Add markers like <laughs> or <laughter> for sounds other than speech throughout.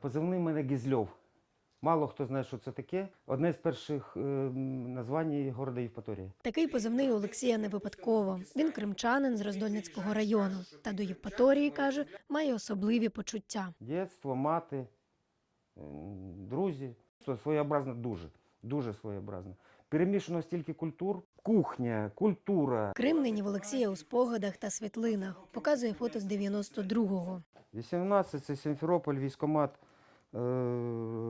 Позивний мене Гізльов. Мало хто знає, що це таке. Одне з перших е, названь города Євпаторія. Такий позивний Олексія не випадково. Він кримчанин з Роздольницького району. Та до Євпаторії каже, має особливі почуття. Дєтство, мати, друзі. Своєобразно дуже, дуже своєобразно. Перемішано стільки культур, кухня, культура. Крим нині в Олексія у спогадах та світлинах. Показує фото з 92-го. 18 це Сімферополь, військомат,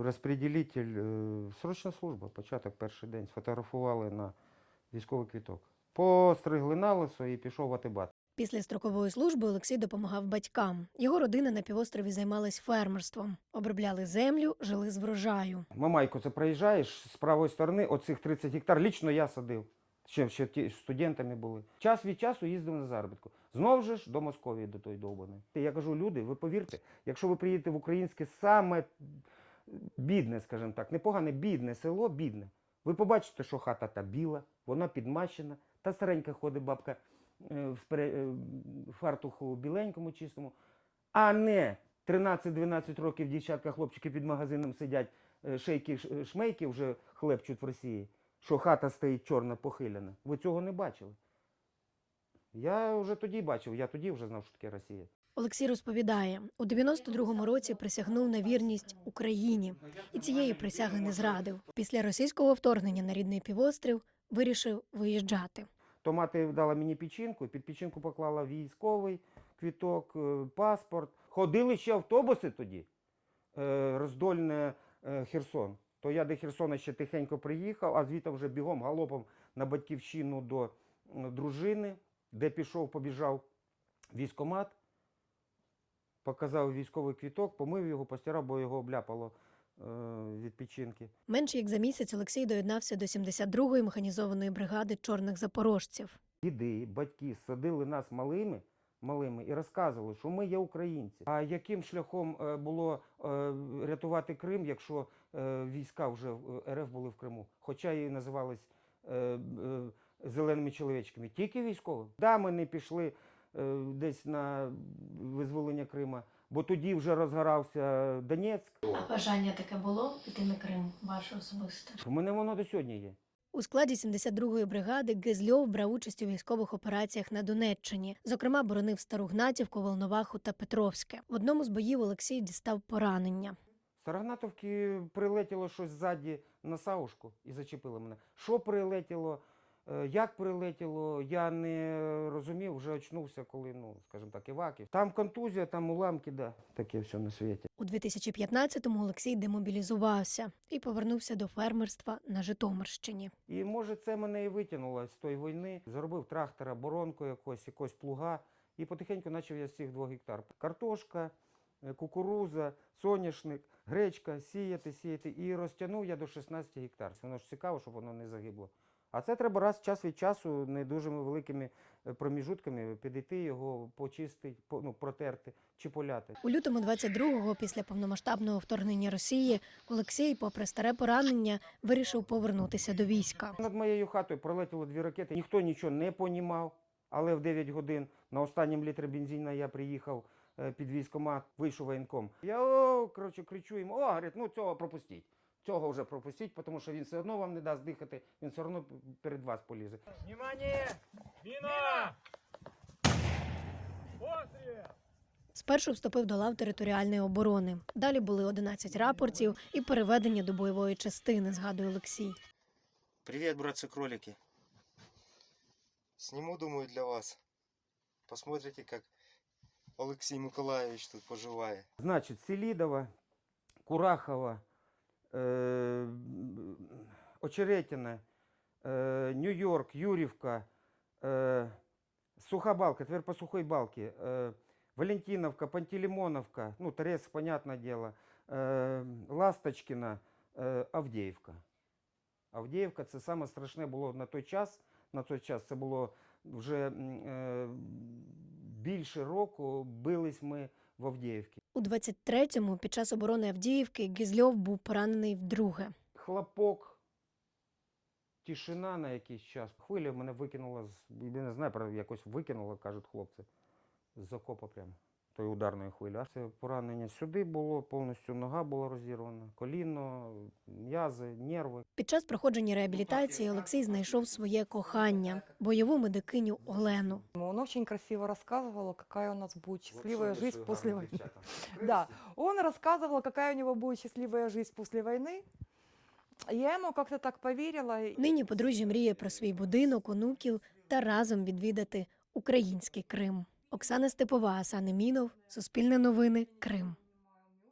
розподілитель, е, срочна служба, початок перший день. Сфотографували на військовий квіток. Постригли на лисо і пішов в Атибат. Після строкової служби Олексій допомагав батькам. Його родина на півострові займалась фермерством, обробляли землю, жили з врожаю. Мамайко, це проїжджаєш з правої сторони, оцих 30 гектар, лічно я садив. Ще, ще ті студентами були. Час від часу їздив на заробітку. Знову ж до Московії, до той довбаної. Я кажу, люди, ви повірте, якщо ви приїдете в українське саме бідне, скажімо так, непогане бідне село, бідне. Ви побачите, що хата та біла, вона підмащена, та старенька ходить бабка е, е, в фартуху біленькому чистому, а не 13-12 років дівчатка, хлопчики під магазином сидять, е, шейки, шмейки вже хлебчуть в Росії, що хата стоїть чорна похилена. Ви цього не бачили. Я вже тоді бачив, я тоді вже знав, що таке Росія. Олексій розповідає, у 92-му році присягнув на вірність Україні і цієї присяги не зрадив. Після російського вторгнення на рідний півострів вирішив виїжджати. То мати дала мені печінку, під печінку поклала військовий квіток, е, паспорт. Ходили ще автобуси тоді, е, роздольне е, Херсон. То я до Херсона ще тихенько приїхав, а звідти вже бігом галопом на батьківщину до дружини, де пішов, побіжав військомат, показав військовий квіток, помив його, постирав, бо його обляпало е, від печінки. Менше як за місяць Олексій доєднався до 72-ї механізованої бригади чорних запорожців. Діди, батьки садили нас малими, малими і розказували, що ми є українці. А яким шляхом е, було е, рятувати Крим, якщо е, війська вже РФ були в Криму? Хоча і називались зеленими чоловічками, тільки військовим. Да, ми не пішли десь на визволення Крима, бо тоді вже розгорався Донецьк. А бажання таке було піти на Крим, ваше особисте? У мене воно до сьогодні є. У складі 72-ї бригади Гезльов брав участь у військових операціях на Донеччині. Зокрема, боронив Стару Гнатівку, Волноваху та Петровське. В одному з боїв Олексій дістав поранення. Старогнатовки прилетіло щось ззаді на саушку і зачепило мене. Що прилетіло, як прилетіло, я не розумів, вже очнувся, коли, ну, скажімо так, Іваків. Там контузія, там уламки, да, таке все на світі. У 2015-му Олексій демобілізувався і повернувся до фермерства на Житомирщині. І може це мене і витягнуло з тої війни. Заробив трактора, боронку якось, якось плуга. І потихеньку почав я з цих двох гектар. Картошка, е, кукуруза, соняшник, гречка, сіяти, сіяти. І розтягнув я до 16 гектар. Воно ж цікаво, щоб воно не загибло. А це треба раз час від часу не дуже великими е, проміжутками підійти його, почистити, по- ну, протерти чи поляти. У лютому 22-го, після повномасштабного вторгнення Росії, Олексій, попри старе поранення, вирішив повернутися до війська. Над моєю хатою пролетіло дві ракети. Ніхто нічого не понімав. Але в 9 годин на останньому літрі бензина я приїхав е, під військомат, вийшов воєнком. Я о, коротше, кричу йому, о, говорить, ну цього пропустіть. Цього вже пропустіть, тому що він все одно вам не дасть дихати, він все одно перед вас полізе. Внимание! Мина! Пострел! Спершу вступив до лав територіальної оборони. Далі були 11 рапортів і переведення до бойової частини, згадує Олексій. Привет, братцы-кролики. Сниму, думаю, для вас. Посмотрите, как Олексій Миколаївич тут поживає. Значить, Селідова, Курахова, е, е, Нью-Йорк, Юрівка, е, Суха Балка, тепер по Сухой Балці, е, Валентиновка, Пантелеймоновка, ну, Торец, понятное дело, Ласточкіна, Авдіївка. Авдіївка це саме страшне було на той час. На той час це було вже більше року бились ми в Авдіївці. У 23-му, під час оборони Авдіївки, Гізльов був поранений вдруге. Хлопок, тишина на якийсь час. Хвиля мене викинула з. Я не знаю, про якось викинула, кажуть хлопці. З окопа прямо тої ударної хвилі. А це поранення сюди було, повністю нога була розірвана, коліно, м'язи, нерви. Під час проходження реабілітації Олексій знайшов своє кохання бойову медикиню Олену. Он очень красиво рассказывал, какая у нас будет счастливая жизнь после войны. <laughs> Да, он рассказывал, какая у него будет счастливая жизнь после войны. Я ему как-то так поверила. и- Нині подружжя мріє про свій будинок, онуків та разом відвідати український Крим. Оксана Степова, Асан Емінов, Суспільне новини, Крим.